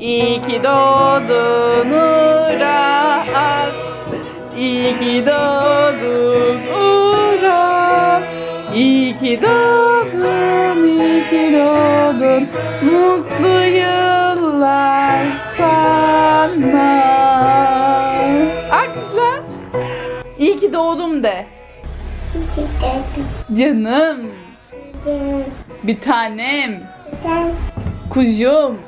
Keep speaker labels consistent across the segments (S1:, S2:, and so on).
S1: İyi ki doğdun Uras. İyi ki doğdun Uras. İyi ki doğdun, iyi ki doğdun. Mutlu yıllar sana. Alkışla. İyi ki doğdum de. Canım. Bir tanem. Kuzum.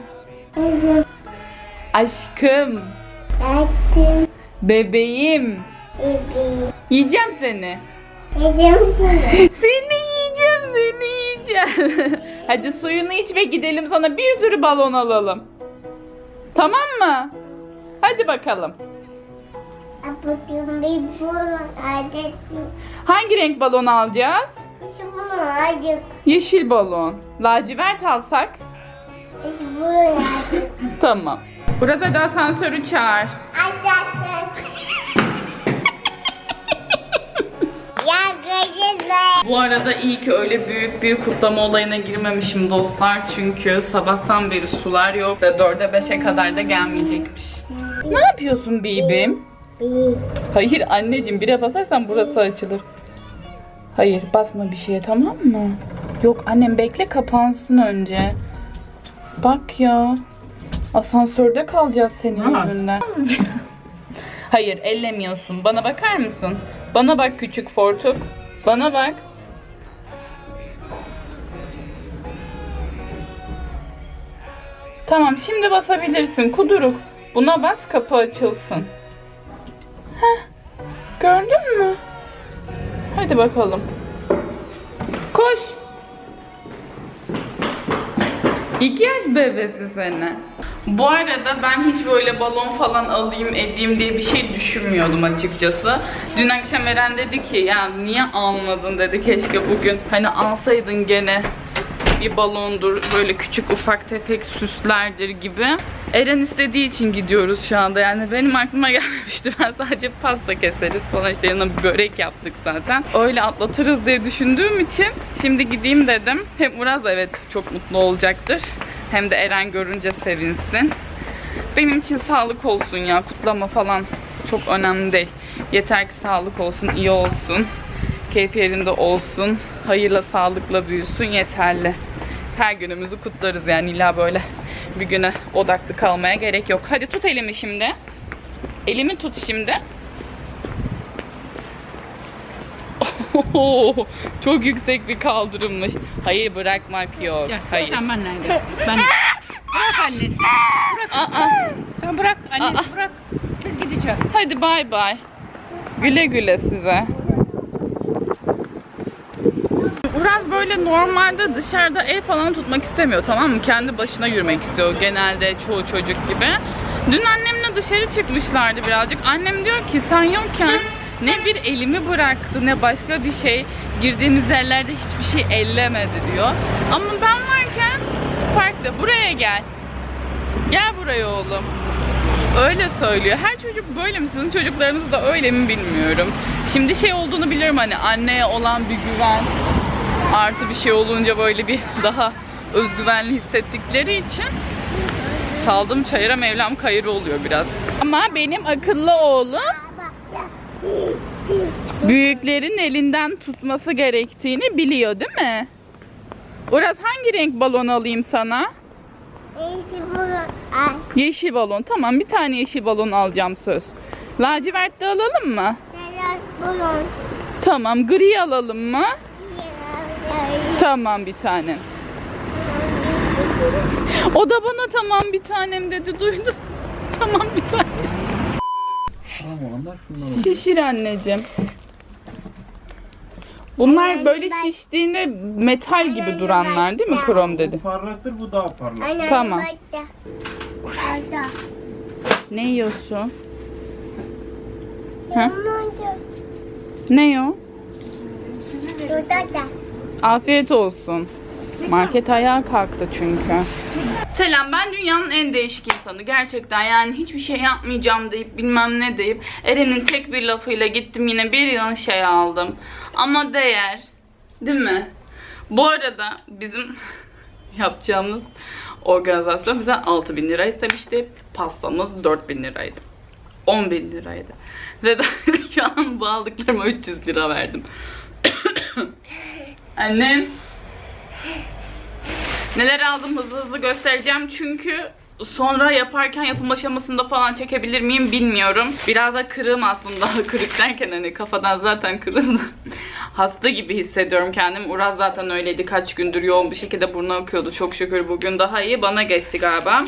S1: Aşkım. Bebeğim. Yiyeceğim seni. Seni yiyeceğim, seni yiyeceğim. Hadi suyunu iç ve gidelim sana bir sürü balon alalım. Tamam mı? Hadi bakalım. Hangi renk balon alacağız? Yeşil balon. Lacivert alsak? Tamam. Burası hadi asansörü çağır. Bu arada iyi ki öyle büyük bir kutlama olayına girmemişim dostlar. Çünkü sabahtan beri sular yok ve 4'e 5'e kadar da gelmeyecekmiş. Ne yapıyorsun bibim? Hayır anneciğim bire basarsan burası açılır. Hayır basma bir şeye tamam mı? Yok annem bekle kapansın önce. Bak ya. Asansörde kalacağız senin
S2: Naz.
S1: yüzünden. Hayır ellemiyorsun. Bana bakar mısın? Bana bak küçük fortuk. Bana bak. Tamam şimdi basabilirsin kuduruk. Buna bas kapı açılsın. Heh. Gördün mü? Hadi bakalım. İki yaş bebesi seni. Bu arada ben hiç böyle balon falan alayım edeyim diye bir şey düşünmüyordum açıkçası. Dün akşam Eren dedi ki ya niye almadın dedi keşke bugün hani alsaydın gene bir balondur böyle küçük ufak tefek süslerdir gibi. Eren istediği için gidiyoruz şu anda yani benim aklıma gelmemişti ben sadece pasta keseriz falan işte yanına bir börek yaptık zaten. Öyle atlatırız diye düşündüğüm için şimdi gideyim dedim. Hem Uraz evet çok mutlu olacaktır hem de Eren görünce sevinsin. Benim için sağlık olsun ya kutlama falan çok önemli değil. Yeter ki sağlık olsun, iyi olsun, keyif yerinde olsun, hayırla sağlıkla büyüsün yeterli. Her günümüzü kutlarız yani illa böyle bir güne odaklı kalmaya gerek yok. Hadi tut elimi şimdi. Elimi tut şimdi. Oho, çok yüksek bir kaldırımmış. Hayır bırakmak yok.
S2: Gel,
S1: Hayır.
S2: Sen benimle gel. Ben... bırak annesi. Bırak.
S1: Aa,
S2: Sen bırak annesi
S1: Aa.
S2: bırak. Biz gideceğiz.
S1: hadi bay bay. Güle güle size. Uraz böyle normalde dışarıda el falan tutmak istemiyor tamam mı? Kendi başına yürümek istiyor genelde çoğu çocuk gibi. Dün annemle dışarı çıkmışlardı birazcık. Annem diyor ki sen yokken ne bir elimi bıraktı ne başka bir şey. Girdiğimiz yerlerde hiçbir şey ellemedi diyor. Ama ben varken farklı. Buraya gel. Gel buraya oğlum. Öyle söylüyor. Her çocuk böyle mi? Sizin çocuklarınız da öyle mi bilmiyorum. Şimdi şey olduğunu biliyorum hani anneye olan bir güven artı bir şey olunca böyle bir daha özgüvenli hissettikleri için saldım çayıra mevlam kayırı oluyor biraz. Ama benim akıllı oğlum büyüklerin elinden tutması gerektiğini biliyor değil mi? Uras hangi renk balon alayım sana? Yeşil balon. Tamam bir tane yeşil balon alacağım söz. Lacivert de alalım mı? Tamam gri alalım mı? Tamam bir tane. O da bana tamam bir tanem dedi duydum. Tamam bir tane.
S3: Tamam olanlar şunlar oldu.
S1: Şişir anneciğim. Bunlar böyle şiştiğinde metal gibi duranlar değil mi krom dedi.
S3: Bu parlaktır bu daha parlak.
S1: Tamam. Ne yiyorsun? Ha? Ne o? Afiyet olsun. Market ayağa kalktı çünkü. Selam ben dünyanın en değişik insanı gerçekten yani hiçbir şey yapmayacağım deyip bilmem ne deyip Eren'in tek bir lafıyla gittim yine bir yılın şey aldım. Ama değer değil mi? Bu arada bizim yapacağımız organizasyon bizden 6000 lira istemişti. Pastamız 4000 liraydı. 10 bin liraydı. Ve ben şu an bu aldıklarıma 300 lira verdim. Annem. Neler aldım hızlı hızlı göstereceğim çünkü sonra yaparken yapım aşamasında falan çekebilir miyim bilmiyorum. Biraz da kırığım aslında. Kırık derken hani kafadan zaten kırız. Hasta gibi hissediyorum kendimi. Uraz zaten öyleydi. Kaç gündür yoğun bir şekilde burnu akıyordu. Çok şükür bugün daha iyi. Bana geçti galiba.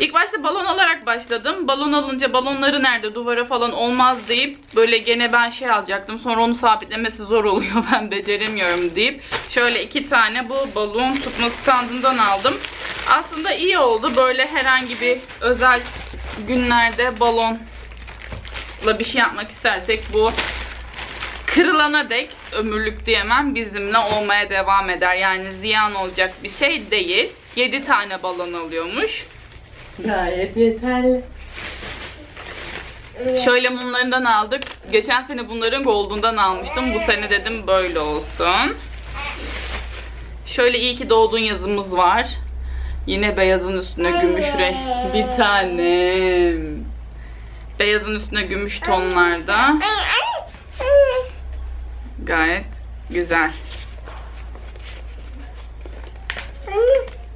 S1: İlk başta balon alarak başladım. Balon alınca balonları nerede duvara falan olmaz deyip böyle gene ben şey alacaktım. Sonra onu sabitlemesi zor oluyor. Ben beceremiyorum deyip şöyle iki tane bu balon tutma standından aldım. Aslında iyi oldu. Böyle herhangi bir özel günlerde balonla bir şey yapmak istersek bu kırılana dek ömürlük diyemem bizimle olmaya devam eder. Yani ziyan olacak bir şey değil. 7 tane balon alıyormuş. Gayet yeterli. Şöyle mumlarından aldık. Geçen sene bunların gold'undan almıştım. Bu sene dedim böyle olsun. Şöyle iyi ki doğdun yazımız var. Yine beyazın üstüne gümüş renk. Bir tanem. Beyazın üstüne gümüş tonlarda. Gayet güzel.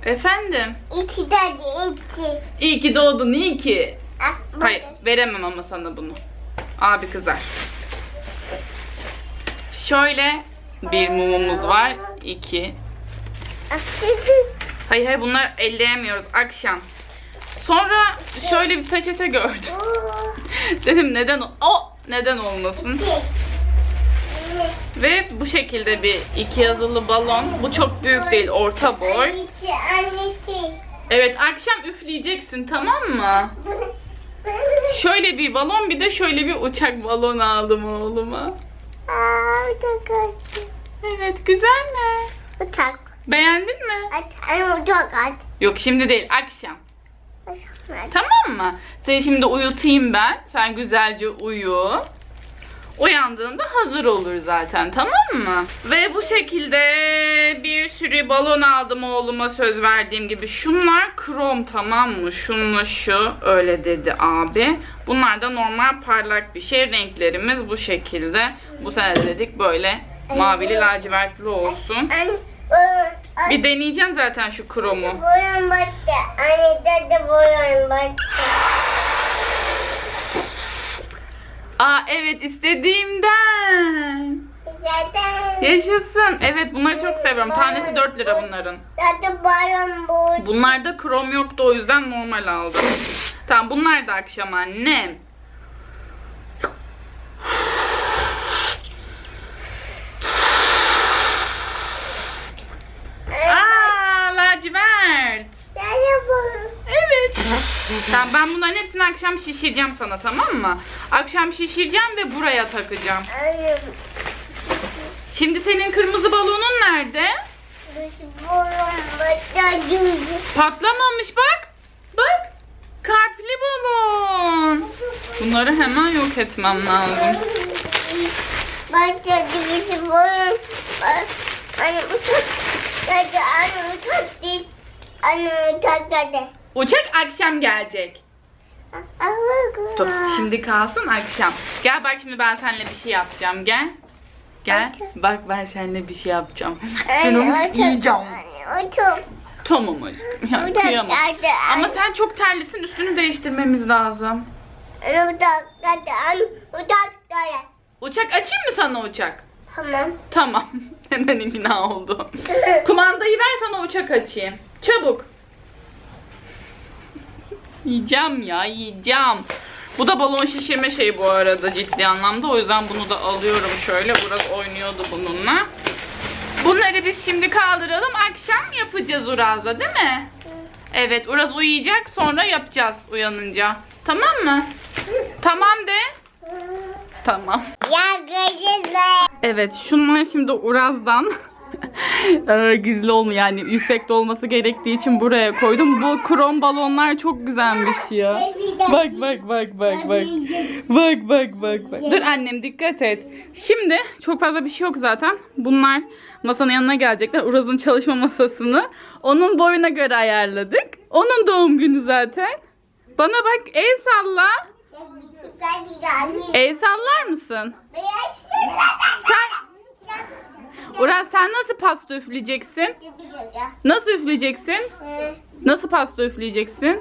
S1: Efendim?
S4: İki tane iki.
S1: İyi ki doğdun, iyi ki.
S4: Ah,
S1: Hayır, veremem ama sana bunu. Abi kızar. Şöyle bir mumumuz var. İki. Hayır hayır bunlar elleyemiyoruz akşam. Sonra şöyle bir peçete gördüm. Dedim neden o neden olmasın? Ve bu şekilde bir iki yazılı balon. Bu çok büyük değil, orta boy. Evet, akşam üfleyeceksin tamam mı? Şöyle bir balon bir de şöyle bir uçak balon aldım oğluma.
S4: Aa, uçak.
S1: Evet, güzel mi?
S4: Uçak
S1: Beğendin mi?
S4: Anne uçak aç.
S1: Yok şimdi değil, akşam. Tamam mı? Seni şimdi uyutayım ben. Sen güzelce uyu. Uyandığında hazır olur zaten tamam mı? Ve bu şekilde bir sürü balon aldım oğluma söz verdiğim gibi. Şunlar krom tamam mı? Şunla şu öyle dedi abi. Bunlar da normal parlak bir şey. Renklerimiz bu şekilde. Bu sene de dedik böyle mavili lacivertli olsun. Bir deneyeceğim zaten şu kromu.
S4: boyun battı. Anne dedi boyun battı.
S1: Aa evet istediğimden.
S4: Zaten.
S1: Yaşasın. Evet bunları çok seviyorum. Tanesi 4 lira bunların.
S4: Zaten boyun bu.
S1: Bunlarda krom yoktu o yüzden normal aldım. Tamam bunlar da akşam annem. Aa lacivert. Evet. Tamam ben bunların hepsini akşam şişireceğim sana tamam mı? Akşam şişireceğim ve buraya takacağım. Şimdi senin kırmızı balonun nerede? Patlamamış bak. Bak. Kalpli balon. Bunları hemen yok etmem lazım.
S4: Battı boyun. Anne uçak. Uçak değil. Anne uçak dedi.
S1: Uçak akşam gelecek. Dur şimdi kalsın akşam. Gel bak şimdi ben seninle bir şey yapacağım gel. Gel. Bak ben seninle bir şey yapacağım. Sen onu yiyeceğim.
S4: Uçak.
S1: Tamam aşkım. Ya,
S4: Uçak
S1: kıyamam. Ama sen çok terlisin üstünü değiştirmemiz lazım.
S4: Uçak uçak geldi.
S1: Uçak açayım mı sana uçak?
S4: Tamam.
S1: Tamam. Hemen ikna oldu. Kumandayı ver sana uçak açayım. Çabuk. Yiyeceğim ya yiyeceğim. Bu da balon şişirme şeyi bu arada ciddi anlamda. O yüzden bunu da alıyorum şöyle. Uraz oynuyordu bununla. Bunları biz şimdi kaldıralım. Akşam yapacağız Uraz'la değil mi? Evet Uraz uyuyacak sonra yapacağız uyanınca. Tamam mı? Tamam de. Tamam.
S4: Ya.
S1: Evet şunlar şimdi Uraz'dan Ee, gizli olmu yani yüksekte olması gerektiği için buraya koydum. Bu krom balonlar çok güzelmiş ya. Bak bak bak bak bak. Bak bak bak bak. Dur annem dikkat et. Şimdi çok fazla bir şey yok zaten. Bunlar masanın yanına gelecekler. Uraz'ın çalışma masasını onun boyuna göre ayarladık. Onun doğum günü zaten. Bana bak el salla. El sallar mısın? Uraz sen nasıl pasta üfleyeceksin? Nasıl üfleyeceksin? Nasıl pasta üfleyeceksin?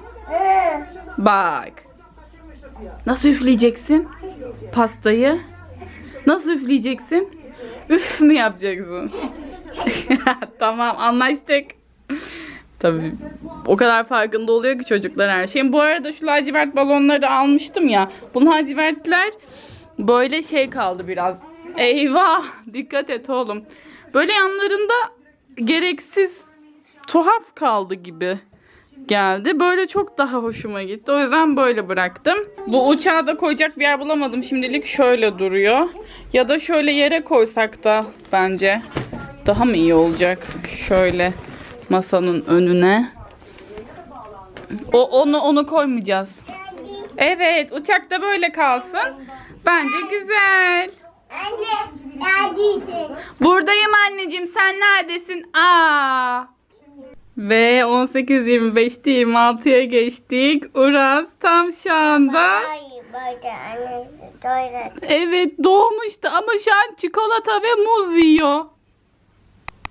S1: Bak. Nasıl üfleyeceksin? Pastayı. Nasıl üfleyeceksin? Üf mü yapacaksın? tamam anlaştık. Tabii o kadar farkında oluyor ki çocuklar her şeyin. Bu arada şu lacivert balonları almıştım ya. Bu lacivertler böyle şey kaldı biraz. Eyvah! Dikkat et oğlum. Böyle yanlarında gereksiz tuhaf kaldı gibi geldi. Böyle çok daha hoşuma gitti. O yüzden böyle bıraktım. Bu uçağı da koyacak bir yer bulamadım. Şimdilik şöyle duruyor. Ya da şöyle yere koysak da bence daha mı iyi olacak? Şöyle masanın önüne. O onu onu koymayacağız. Evet, uçakta böyle kalsın. Bence güzel.
S4: Anne, neredesin?
S1: Buradayım anneciğim. Sen neredesin? Aa. Ve 18.25'te 26'ya geçtik. Uraz tam şu anda. Evet doğmuştu ama şu an çikolata ve muz yiyor.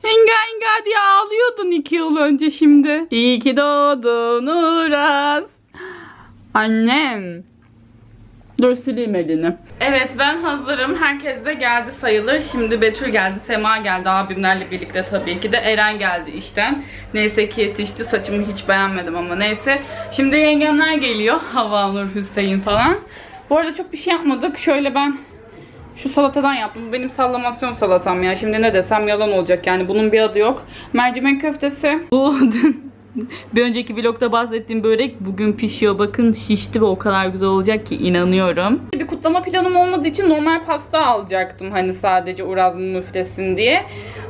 S1: Enga enga diye ağlıyordun iki yıl önce şimdi. İyi ki doğdun Uraz. Annem. Dur sileyim elini. Evet ben hazırım. Herkes de geldi sayılır. Şimdi Betül geldi, Sema geldi abimlerle birlikte tabii ki de. Eren geldi işten. Neyse ki yetişti. Saçımı hiç beğenmedim ama neyse. Şimdi yengemler geliyor. Hava Nur, Hüseyin falan. Bu arada çok bir şey yapmadık. Şöyle ben şu salatadan yaptım. Bu benim sallamasyon salatam ya. Şimdi ne desem yalan olacak yani. Bunun bir adı yok. Mercimek köftesi. Bu dün bir önceki vlogda bahsettiğim börek bugün pişiyor. Bakın şişti ve o kadar güzel olacak ki inanıyorum. Bir kutlama planım olmadığı için normal pasta alacaktım. Hani sadece Uraz müflesin diye.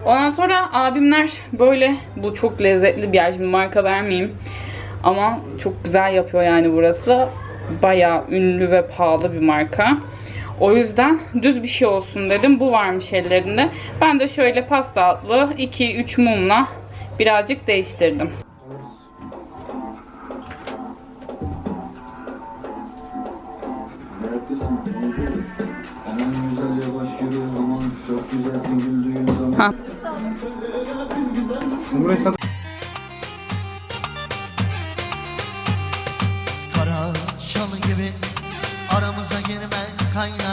S1: Ondan sonra abimler böyle bu çok lezzetli bir yer. Şimdi marka vermeyeyim. Ama çok güzel yapıyor yani burası. Bayağı ünlü ve pahalı bir marka. O yüzden düz bir şey olsun dedim. Bu varmış ellerinde. Ben de şöyle pasta altlı 2-3 mumla birazcık değiştirdim.
S5: Güzelsin güldüğün zaman.
S1: Ha.
S6: Kara şalı gibi aramıza girme kaynar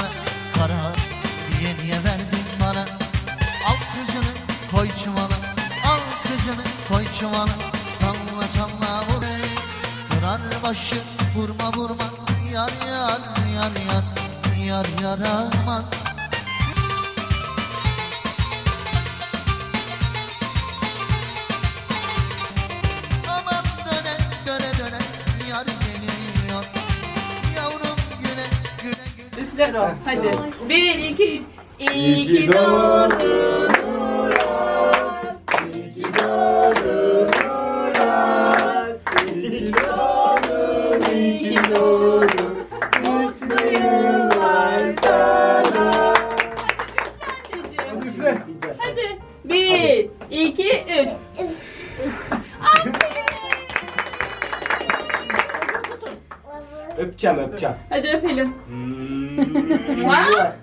S3: Öpeceğim öpeceğim.
S1: Hadi öpelim. Ha?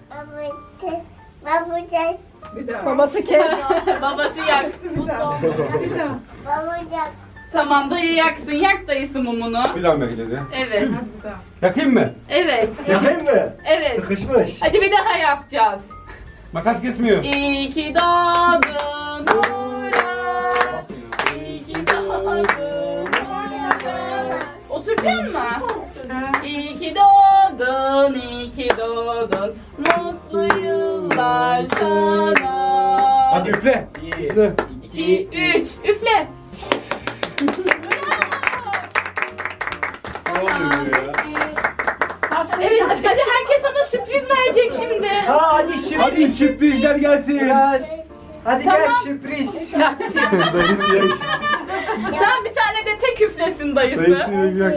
S4: Babucak,
S2: Babası kes.
S1: Babası yaktı.
S4: babucak.
S1: Tamam dayı yaksın. Yak dayısı mumunu.
S3: Bir daha mı yakacağız ya?
S1: Evet.
S3: Yakayım mı?
S1: Evet.
S3: Yakayım mı?
S1: Evet.
S3: Sıkışmış.
S1: Hadi bir daha yapacağız.
S3: Makas kesmiyor.
S1: İyi ki doğdun doğdun, iyi ki doğdun. Mutlu yıllar sana.
S3: Hadi üfle. Üfle.
S1: 2, 3, üfle.
S3: Ne oluyor ya?
S1: Evet, hadi herkes sana sürpriz verecek şimdi.
S3: Ha hadi sürpriz. Hadi sürprizler gelsin.
S7: Hadi gel sürpriz.
S3: Dayısı yok.
S1: Sen bir tane de tek üflesin dayısı.
S3: Dayısı yok.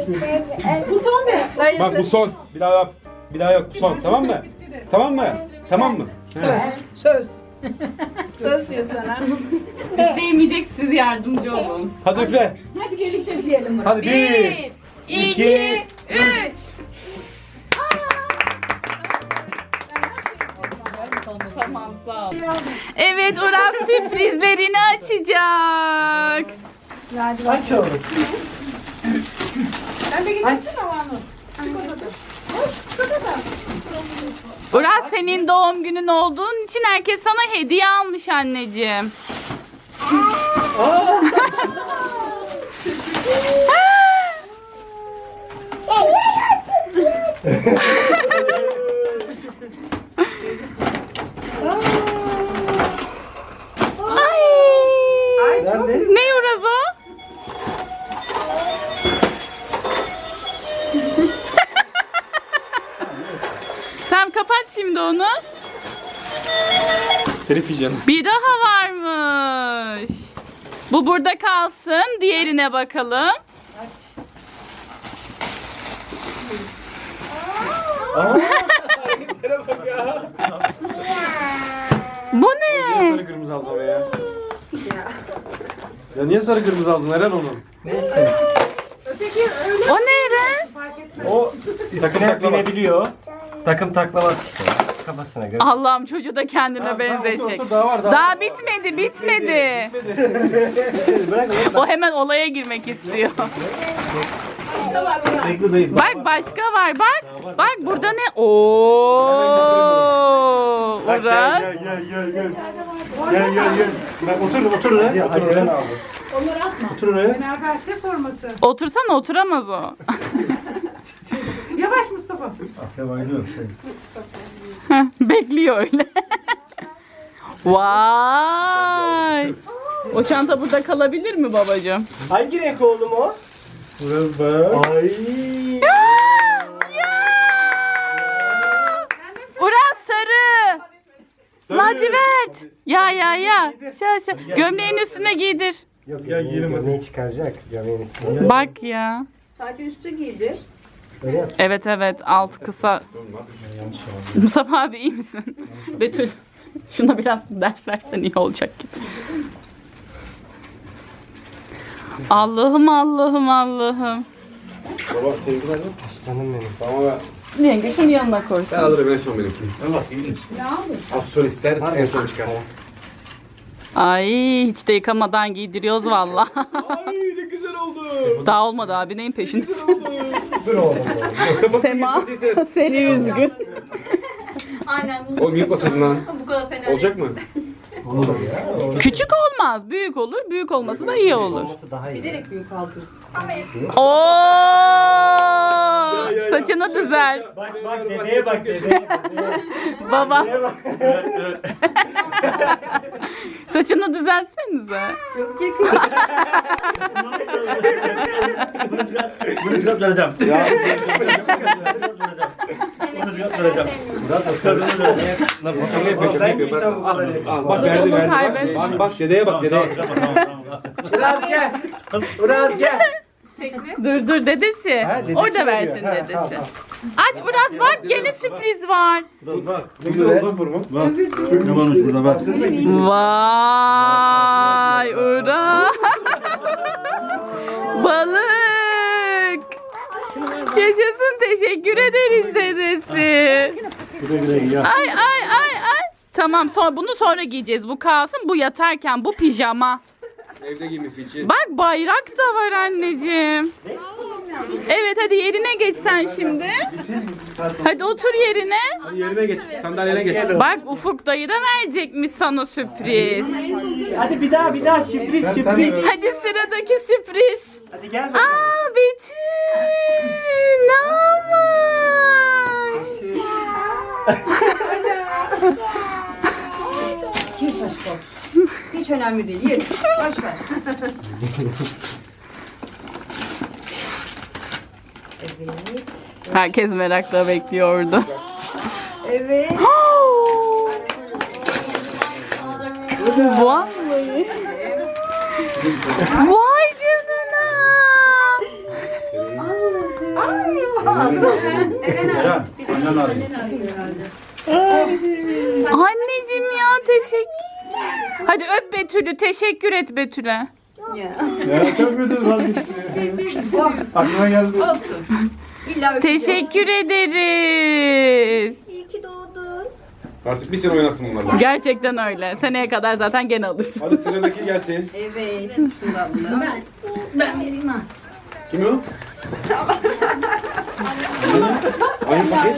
S3: Bak bu son. Bir daha yap. Bir daha yok. Bu son. Tamam mı? Tamam mı? Tamam mı?
S2: Söz. Söz diyor sana.
S1: Üfleyemeyecek siz yardımcı olun.
S3: Hadi üfle.
S2: Hadi birlikte üfleyelim Murat.
S3: Hadi bir.
S1: iki,
S3: iki,
S1: üç. Tamam sağ ol. Evet Uras sürprizlerini açacak.
S7: Aç oğlum.
S2: Sen de getirsene Banu.
S1: Uras senin doğum günün olduğun için herkes sana hediye almış anneciğim. Ay.
S7: Nerede?
S1: Ne kapat şimdi onu.
S3: Telif yiyeceksin.
S1: Bir daha varmış. Bu burada kalsın. Diğerine bakalım. Bu ne?
S3: Sarı kırmızı aldın ama ya. Ya niye sarı kırmızı aldın? Neren onu?
S7: Neyse.
S1: O ne Eren?
S3: O taklama.
S7: binebiliyor. Takım taklavat işte. Kafasına göre.
S1: Allah'ım çocuğu da kendine benzetecek.
S3: Daha var daha.
S1: Daha bitmedi, bitmedi.
S3: Bırak
S1: O hemen olaya girmek istiyor.
S3: Bekle.
S1: Bak başka var bak. Bak burada ne? Oo!
S3: Bak,
S1: Uras.
S3: Gel gel gel gel. Gel gel gel. Bak otur otur oraya. Otur
S7: Acelen
S3: oraya.
S2: atma.
S3: Otur oraya.
S2: Fenerbahçe forması.
S1: Otursana oturamaz o.
S2: Yavaş Mustafa.
S1: Bekliyor öyle. Vay! O çanta burada kalabilir mi babacığım?
S7: Hangi renk oğlum o?
S3: Burası bak.
S7: Ay.
S1: Uras sarı! Lacivert! Ya ya ya. Şa şa. Gömleğin üstüne giydir.
S7: Yok
S3: Gel giyelim hadi.
S7: Gömleği çıkaracak. Gömleğin üstüne.
S1: Bak ya.
S2: Sadece üstü giydir.
S1: Evet evet alt kısa. Mustafa abi iyi misin? Betül şuna biraz ders versen iyi olacak gibi. Allah'ım Allah'ım Allah'ım.
S3: Baba seninki nerede?
S7: Aslanım benim.
S3: Tamam ben.
S1: Yenge şunu yanına koysun.
S3: Ben alırım en son benimkini. Al bak iyidir.
S2: Ne aldın?
S3: Az solistler en son çıkar.
S1: Ay hiç de yıkamadan giydiriyoruz valla.
S3: Ay ne güzel oldu.
S1: Daha olmadı abi neyin peşindesin?
S7: Dur oğlum.
S1: Sema seni üzgün.
S3: Oğlum yırtmasın lan. Olacak mı?
S7: Olur ya.
S1: Küçük olmaz büyük olur. Büyük olması da iyi olur.
S7: Olması daha iyi.
S2: Bilerek büyük aldın.
S1: Oo! Saçını düzelt.
S7: Bak bak dedeye bak dedeye.
S1: Baba saçını düzeltsenize.
S2: Çok yakın.
S7: Bunu çıkart vereceğim.
S3: Ya
S7: Ben giysem bu kadar yakışır.
S3: Al bak verdi verdi.
S1: kaybet.
S3: Bak, bak, bak dedeye bak dedeye.
S7: Uraz gel. Uraz gel.
S1: Dur dur dedesi.
S7: Ha, dedesi
S1: Orada
S7: veriyor.
S1: versin
S7: Ha,
S1: dedesi.
S7: tamam.
S1: Aç Uras bak gene sürpriz var.
S3: Ne güzel oldu burma.
S1: Vay Uras. Balık. Yaşasın teşekkür ederiz dedesi. Ay ay ay. Tamam sonra bunu sonra giyeceğiz. Bu kalsın bu yatarken bu pijama.
S3: Evde giymesi için.
S1: Bak bayrak da var anneciğim. Evet hadi yerine geç sen şimdi. Hadi otur yerine.
S3: Hadi yerine geç. Sandalyene geç.
S1: Bak Ufuk dayı da verecekmiş sana sürpriz.
S7: Hadi bir daha bir daha sürpriz sürpriz.
S1: Hadi sıradaki sürpriz.
S7: Hadi gel bakalım.
S1: Aa Betül ne almış?
S2: Kim taşko? Hiç önemli değil. Yer. Boş ver. Evet.
S1: Herkes merakla bekliyordu.
S2: Evet.
S1: Vallahi. Vay canına.
S3: Eren, annen arıyor.
S1: Anneciğim ya teşekkür. Hadi öp Betül'ü. Teşekkür et Betül'e.
S3: Ya çok kötü vazgeçti. Aklıma geldi.
S1: Teşekkür ederiz.
S4: İyi ki doğdun.
S3: Artık bir sene oynatsın bunlarla.
S1: Gerçekten öyle. Seneye kadar zaten gene alırsın.
S3: Hadi sıradaki gelsin.
S2: Evet. Şundan bunu. Ben vereyim ha.
S3: Kim o? Aynı paket.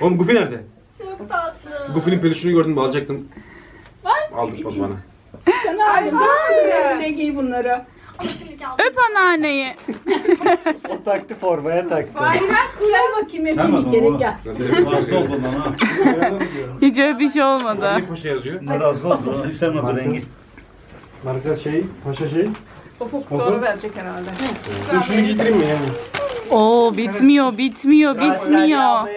S3: Oğlum Goofy nerede? Çok tatlı. Goofy'nin peluşunu gördüm alacaktım. Aldık bak bana.
S2: Ne giy bunları?
S1: Öp anneanneyi.
S7: O taktı formaya taktı.
S2: Gel bakayım hepimiz gerek gel.
S3: Nasıl oldu lan
S1: Hiç öyle bir şey olmadı.
S3: Paşa yazıyor.
S8: Razı oldu. İstemedi rengi.
S3: Marka şey, paşa şey.
S2: Ufuk sonra verecek herhalde.
S3: Şunu giydireyim mi yani?
S1: Oo bitmiyor, bitmiyor, bitmiyor.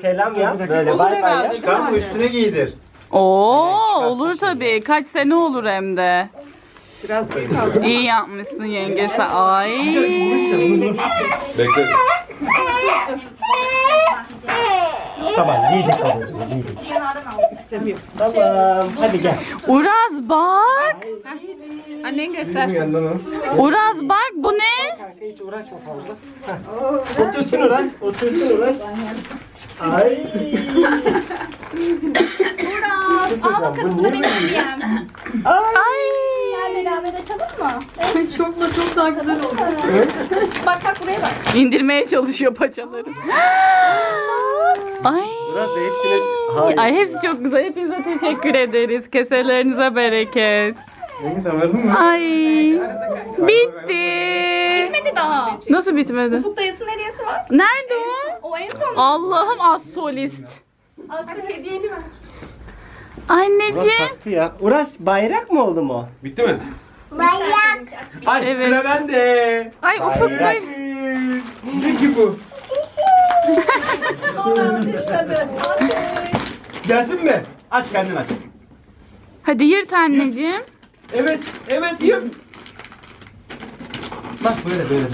S7: Selam yap. Böyle bay bay yap.
S3: Kanka üstüne giydir.
S1: Oo olur tabii. Kaç sene olur hem de.
S2: Biraz büyük aldım.
S1: İyi yapmışsın yengesi. Ay.
S3: Bekle.
S7: Tamam giydik babacığım giydik.
S2: İstemiyorum.
S7: Tamam hadi gel.
S1: Uraz bak.
S2: Annen göstersin.
S1: Uraz bak bu ne?
S7: Kanka hiç uğraşma fazla. Heh. Otursun Uras. Otursun Uras. Ay. Bir şey söyleyeceğim. Bu niye böyle?
S1: Ay.
S4: Beraber açalım mı?
S2: Çok da çok daha güzel oldu.
S4: Bak bak buraya bak.
S1: İndirmeye çalışıyor paçaları. Ay.
S7: Uras da hepsine... Hayır.
S1: Ay hepsi çok güzel. Hepinize teşekkür ederiz. Keselerinize bereket.
S3: Yenge sen verdin mi?
S1: Ay. Bitti.
S4: Bitmedi daha.
S1: Nasıl bitmedi?
S4: Bu dayısının hediyesi var.
S1: Nerede o?
S4: O en son.
S1: Allah'ım az solist.
S4: Aslında hediyeni?
S7: Uras
S1: Anneciğim.
S7: taktı ya. Uras bayrak mı oldu mu?
S3: Bitti mi?
S4: Bayrak.
S3: Hadi
S1: Evet.
S3: sıra bende.
S1: Ay Ufuk
S7: Bayrak.
S1: Bey.
S3: Ne ki bu? Gelsin mi? Aç kendin aç.
S1: Hadi yırt anneciğim.
S3: Evet, evet yap. Bak böyle böyle.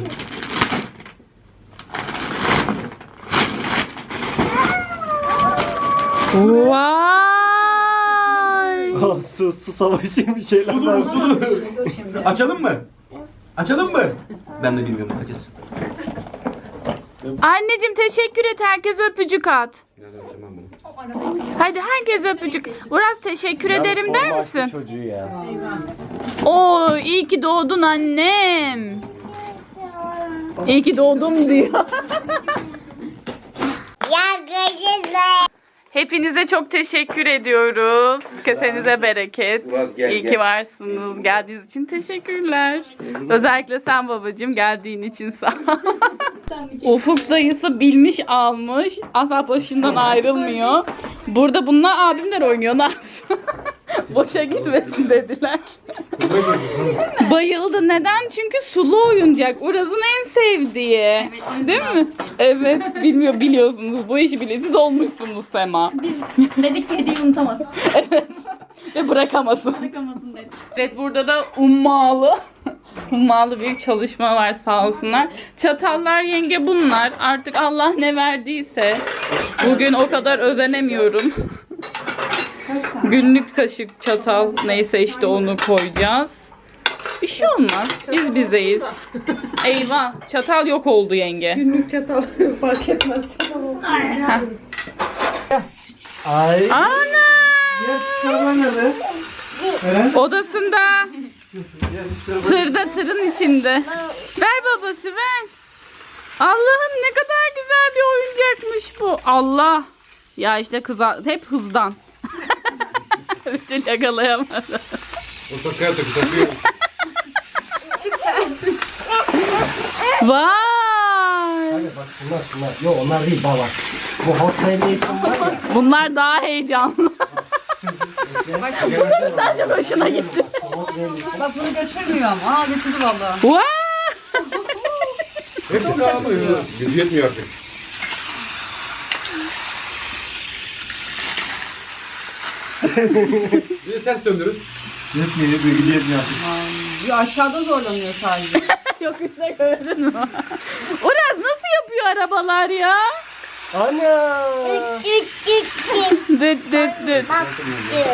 S1: Vay.
S7: Oh, su, su savaşı bir şeyler
S3: Sulu
S7: var.
S3: mu sulu? Açalım mı? Açalım mı? Ben de bilmiyorum bakacağız.
S1: Anneciğim teşekkür et. Herkes öpücük at. Hadi herkes öpücük. Uras teşekkür ederim der misin?
S7: çocuğu ya.
S1: Oo iyi ki doğdun annem. İyi ki doğdum diyor.
S4: Ya görüşürüz.
S1: Hepinize çok teşekkür ediyoruz. Kesenize bereket.
S3: Uraz gel,
S1: İyi
S3: gel.
S1: ki varsınız. Geldiğiniz için teşekkürler. Özellikle sen babacığım geldiğin için sağ ol. Ufuk dayısı bilmiş almış. Asla başından ayrılmıyor. Burada bunlar abimler oynuyor. Ne yapsın? Boşa gitmesin dediler. Bayıldı. Neden? Çünkü sulu oyuncak. Uraz'ın en sevdiği. Değil mi? Evet. Bilmiyor biliyorsunuz. Bu işi bile siz olmuşsunuz Sema.
S9: Dedik ki hediyeyi unutamazsın.
S1: Evet. Ve bırakamasın.
S9: Bırakamasın dedik.
S1: Evet burada da ummalı. ummalı bir çalışma var sağ olsunlar. Çatallar yenge bunlar. Artık Allah ne verdiyse. Bugün o kadar özenemiyorum. Günlük kaşık, çatal neyse işte onu koyacağız. Bir şey olmaz. Biz bizeyiz. Eyvah çatal yok oldu yenge.
S2: Günlük çatal fark etmez çatal olsun.
S7: Ay.
S1: Ana! Odasında. Tırda tırın içinde. Ver babası ver. Allah'ım ne kadar güzel bir oyuncakmış bu. Allah. Ya işte kıza hep hızdan. Bütün yakalayamadı.
S3: O takıyor takıyor takıyor.
S1: Vay.
S7: Hadi bak bunlar bunlar. Yok onlar değil bak. Bu Hot Wheels var ya.
S1: Bunlar daha heyecanlı. Bence hoşuna gitti.
S2: Bak bunu götürmüyor ama. Aa götürdü valla.
S1: Wow!
S3: Hepsi kaldı. Gücü yetmiyor artık. Bir de ters döndürün.
S7: Yetmiyor, yetmiyor, gücü yetmiyor.
S2: Bir aşağıda zorlanıyor sadece.
S1: Yok işte gördün mü? Uraz nasıl yapıyor arabalar ya?
S7: Ana!
S4: Düt. Bak düt.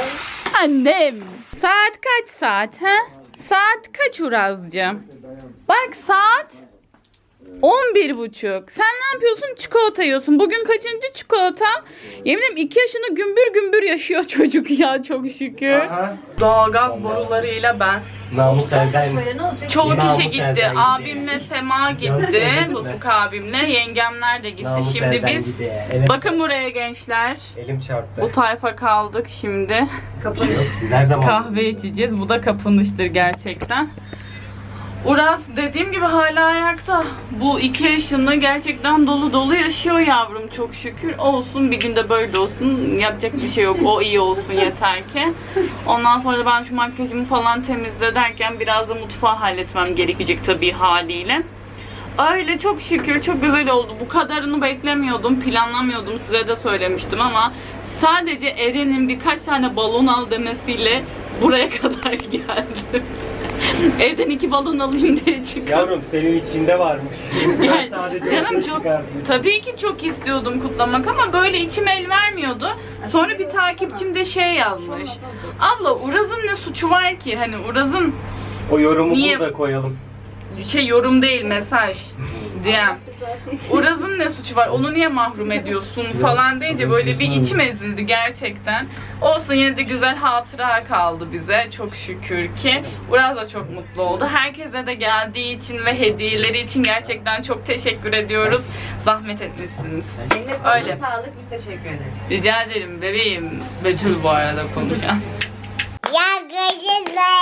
S1: Annem. Saat kaç saat he? Saat kaç Urazcığım? Bak saat 11 buçuk. Sen ne yapıyorsun? Çikolata yiyorsun. Bugün kaçıncı çikolata? Yemin ederim 2 yaşını gümbür gümbür yaşıyor çocuk ya çok şükür.
S7: Aha.
S1: Doğalgaz borularıyla ben.
S7: Namus elden.
S1: Çoğu
S7: Namus
S1: kişi gitti.
S7: elden
S1: Abimle Sema gitti. Ufuk abimle. Yengemler de gitti.
S7: Namus
S1: Şimdi
S7: elden
S1: biz
S7: gidiyor. Elim,
S1: bakın buraya gençler.
S7: elim çarptı.
S1: Bu tayfa kaldık şimdi.
S7: Biz her zaman
S1: Kahve içeceğiz. Bu da kapanıştır gerçekten. Uras dediğim gibi hala ayakta. Bu iki yaşında gerçekten dolu dolu yaşıyor yavrum çok şükür. Olsun bir günde böyle olsun. Yapacak bir şey yok. O iyi olsun yeter ki. Ondan sonra ben şu makyajımı falan temizle derken biraz da mutfağı halletmem gerekecek tabii haliyle. Öyle çok şükür çok güzel oldu. Bu kadarını beklemiyordum, planlamıyordum. Size de söylemiştim ama sadece Eren'in birkaç tane balon al demesiyle buraya kadar geldim. Evden iki balon alayım diye çıktım.
S7: Yavrum senin içinde varmış.
S1: Yani, canım çok
S7: çıkardım.
S1: tabii ki çok istiyordum kutlamak ama böyle içim el vermiyordu. Sonra bir takipçim de şey yazmış. Abla Uraz'ın ne suçu var ki? Hani Uraz'ın
S7: O yorumu
S1: Niye-
S7: burada koyalım.
S1: Şey yorum değil mesaj DM. Uraz'ın ne suçu var? Onu niye mahrum ediyorsun falan deyince böyle bir içim ezildi gerçekten. Olsun yine de güzel hatıra kaldı bize çok şükür ki. Uraz da çok mutlu oldu. Herkese de geldiği için ve hediyeleri için gerçekten çok teşekkür ediyoruz. Zahmet etmişsiniz. Öyle.
S2: Sağlık biz teşekkür ederiz.
S1: Rica ederim bebeğim. Betül bu arada konuşan.
S4: Ya gözüne.